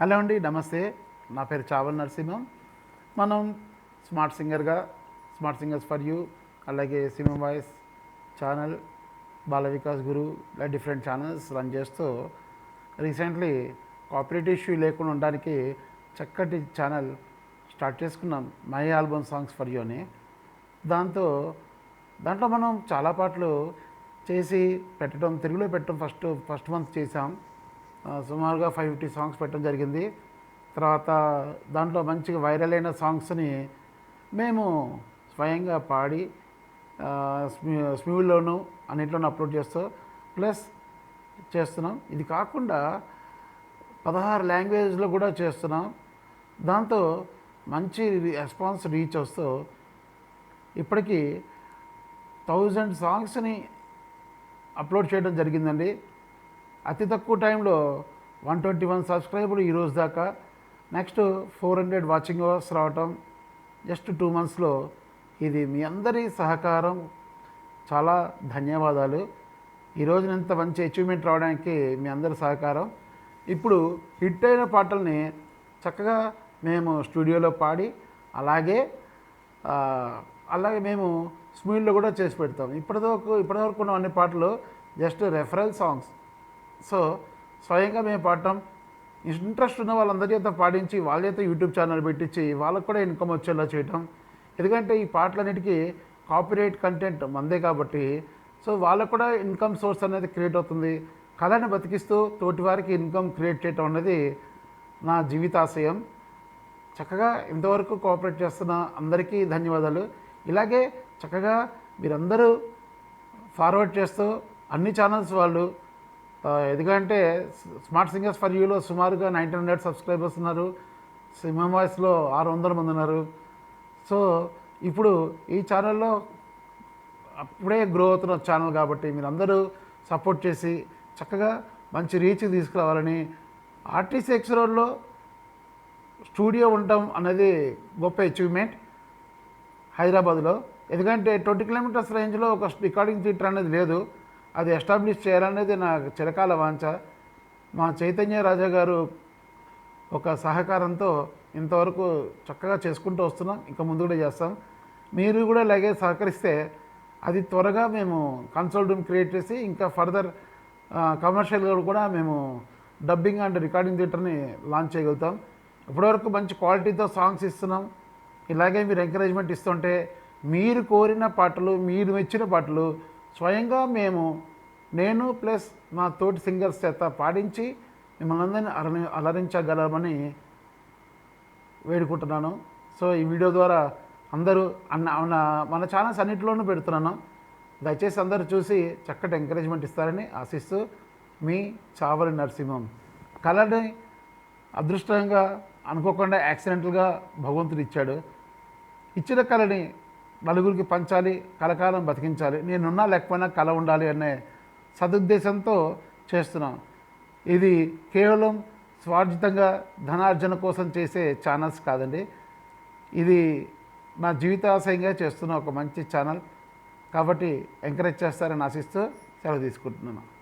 Hello అండి నమస్తే. నా పేరు చావల్ నరసింహం. మనం స్మార్ట్ సింగర్గా స్మార్ట్ సింగర్స్ ఫర్ యూ అలాగే సింహం వాయిస్ ఛానల్ బాల వికాస్ గురు ఇలా డిఫరెంట్ ఛానల్స్ రన్ చేస్తూ రీసెంట్లీ కాపరేట్ ఇష్యూ లేకుండా ఉండడానికి చక్కటి ఛానల్ స్టార్ట్ చేసుకున్నాం my album songs for you అని. దాంతో దాంట్లో మనం చాలా పాటలు చేసి పెట్టడం తెలుగులో పెట్టడం ఫస్ట్ ఫస్ట్ మంత్ చేసాం. సుమారుగా ఫైవ్ ఫిఫ్టీ సాంగ్స్ పెట్టడం జరిగింది. తర్వాత దాంట్లో మంచిగా వైరల్ అయిన సాంగ్స్ని మేము స్వయంగా పాడి ఆ, స్మీవుల్లోనూ అన్నింటిలోనూ అప్లోడ్ చేస్తూ ప్లస్ చేస్తున్నాం. ఇది కాకుండా పదహారు లాంగ్వేజ్లో కూడా చేస్తున్నాం. దాంతో మంచి రెస్పాన్స్ రీచ్ వస్తూ ఇప్పటికీ థౌజండ్ సాంగ్స్ని అప్లోడ్ చేయడం జరిగిందండి. అతి తక్కువ టైంలో వన్ ట్వంటీ వన్ సబ్స్క్రైబర్లు ఈరోజు దాకా. Next four hundred watching hours రావటం జస్ట్ టూ మంత్స్లో ఇది మీ అందరి సహకారం. చాలా ధన్యవాదాలు. ఈరోజు ఇంత మంచి అచీవ్మెంట్ రావడానికి మీ అందరి సహకారం. ఇప్పుడు హిట్ అయిన పాటల్ని చక్కగా మేము స్టూడియోలో పాడి అలాగే అలాగే మేము స్మీల్లో కూడా చేసి పెడతాం. ఇప్పటివరకు ఇప్పటివరకు ఉన్న అన్ని పాటలు జస్ట్ రెఫరల్ సాంగ్స్. సో స్వయంగా మేము పాడటం. ఇంట్రెస్ట్ ఉన్న వాళ్ళందరి చేత పాడించి వాళ్ళ చేత యూట్యూబ్ ఛానల్ పెట్టించి వాళ్ళకు కూడా ఇన్కమ్ వచ్చేలా చేయటం. ఎందుకంటే ఈ పాటలన్నిటికీ కాపీరైట్ కంటెంట్ మందే కాబట్టి సో వాళ్ళకు కూడా ఇన్కమ్ సోర్స్ అనేది క్రియేట్ అవుతుంది. కళని బతికిస్తూ తోటి వారికి ఇన్కమ్ క్రియేట్ చేయటం అనేది నా జీవితాశయం. చక్కగా ఇంతవరకు కోఆపరేట్ చేస్తున్న అందరికీ ధన్యవాదాలు. ఇలాగే చక్కగా మీరందరూ ఫార్వర్డ్ చేస్తూ అన్ని ఛానల్స్ వాళ్ళు ఎందుకంటే స్మార్ట్ సింగర్స్ ఫర్ యూలో సుమారుగా నైన్టీన్ హండ్రెడ్ సబ్స్క్రైబర్స్ ఉన్నారు. సింహం వాయిస్లో ఆరు వందల మంది ఉన్నారు. సో ఇప్పుడు ఈ ఛానల్లో అప్పుడే గ్రో అవుతున్న ఛానల్ కాబట్టి మీరు అందరూ సపోర్ట్ చేసి చక్కగా మంచి రీచ్ తీసుకురావాలని ఆర్టీసీ ఎక్స్ రోడ్లో స్టూడియో ఉండటం అనేది గొప్ప అచీవ్మెంట్ హైదరాబాద్లో. ఎందుకంటే ట్వంటీ కిలోమీటర్స్ రేంజ్లో ఒక రికార్డింగ్ థియేటర్ అనేది లేదు. అది ఎస్టాబ్లిష్ చేయాలనేది నా చిరకాల వాంఛ. మా చైతన్య రాజా గారు ఒక సహకారంతో ఇంతవరకు చక్కగా చేసుకుంటూ వస్తున్నాం. ఇంకా ముందు కూడా చేస్తాం. మీరు కూడా ఇలాగే సహకరిస్తే అది త్వరగా మేము కన్సోల్ రూమ్ క్రియేట్ చేసి ఇంకా ఫర్దర్ కమర్షియల్గా కూడా మేము డబ్బింగ్ అండ్ రికార్డింగ్ థియేటర్ని లాంచ్ చేయగలుగుతాం. ఇప్పటివరకు మంచి క్వాలిటీతో సాంగ్స్ ఇస్తున్నాం. ఇలాగే మీరు ఎంకరేజ్మెంట్ ఇస్తుంటే మీరు కోరిన పాటలు మీరు మెచ్చిన పాటలు స్వయంగా మేము నేను ప్లస్ మా తోటి సింగర్స్ చేత పాడించి మిమ్మల్ని అందరినీ అలరి అలరించగలమని వేడుకుంటున్నాను. సో ఈ వీడియో ద్వారా అందరూ అన్న మన- మన ఛానల్స్ అన్నింటిలోనూ పెడుతున్నాను. దయచేసి అందరూ చూసి చక్కటి ఎంకరేజ్మెంట్ ఇస్తారని ఆశిస్తూ మీ చావరి నరసింహం. కళని అదృష్టంగా అనుకోకుండా యాక్సిడెంటల్గా భగవంతుడు ఇచ్చాడు. ఇచ్చిన కళని నలుగురికి పంచాలి కలకాలం బతికించాలి. నేనున్నా లేకపోయినా కళ ఉండాలి అనే సదుద్దేశంతో చేస్తున్నాం. ఇది కేవలం స్వార్జితంగా ధనార్జన కోసం చేసే ఛానల్స్ కాదండి. ఇది నా జీవితాశయంగా చేస్తున్న ఒక మంచి ఛానల్. కాబట్టి ఎంకరేజ్ చేస్తారని ఆశిస్తూ సెలవు తీసుకుంటున్నాను.